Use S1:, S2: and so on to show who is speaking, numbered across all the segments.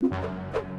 S1: you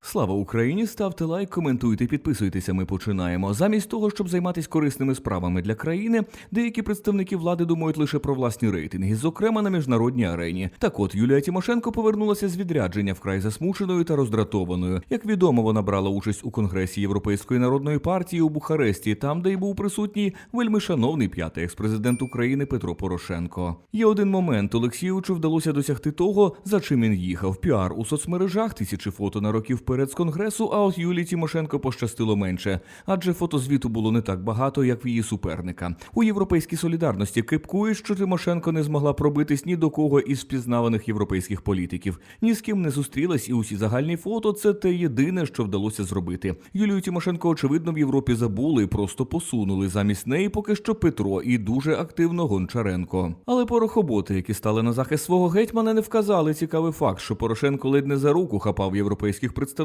S1: Слава Україні! Ставте лайк, коментуйте, підписуйтеся. Ми починаємо. Замість того, щоб займатися корисними справами для країни, деякі представники влади думають лише про власні рейтинги, зокрема на міжнародній арені. Так от Юлія Тимошенко повернулася з відрядження вкрай засмученою та роздратованою. Як відомо, вона брала участь у конгресі Європейської народної партії у Бухаресті, там, де й був присутній вельми шановний п'ятий експрезидент України Петро Порошенко. Є один момент Олексійовичу вдалося досягти того, за чим він їхав. Піар у соцмережах, тисячі фото на роки вперед з конгресу. А от Юлії Тимошенко пощастило менше, адже фотозвіту було не так багато, як в її суперника. У європейській солідарності кипкують, що Тимошенко не змогла пробитись ні до кого із впізнаваних європейських політиків. Ні з ким не зустрілась, і усі загальні фото це те єдине, що вдалося зробити. Юлію Тимошенко, очевидно, в Європі забули і просто посунули замість неї поки що Петро і дуже активно Гончаренко. Але порохоботи, які стали на захист свого гетьмана, не вказали цікавий факт, що Порошенко ледь не за руку хапав європейських представників,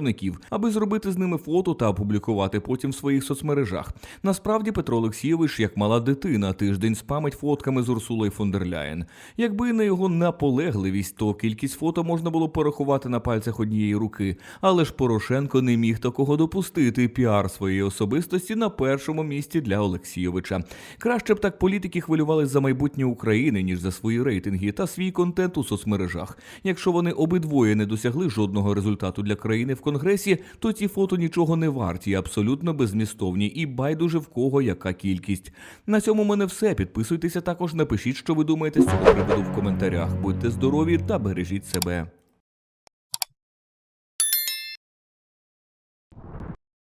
S1: аби зробити з ними фото та опублікувати потім в своїх соцмережах. Насправді Петро Олексійович, як мала дитина, тиждень спамить фотками з Урсулою фон дер Ляєн. Якби не його наполегливість, то кількість фото можна було порахувати на пальцях однієї руки. Але ж Порошенко не міг такого допустити. Піар своєї особистості на першому місці для Олексійовича. Краще б так політики хвилювались за майбутнє України, ніж за свої рейтинги та свій контент у соцмережах. Якщо вони обидвоє не досягли жодного результату для країни в конгресі, то ці фото нічого не варті, абсолютно безмістовні і байдуже в кого яка кількість. На цьому мене все. Підписуйтеся також, напишіть, що ви думаєте з цього приводу в коментарях. Будьте здорові та бережіть себе.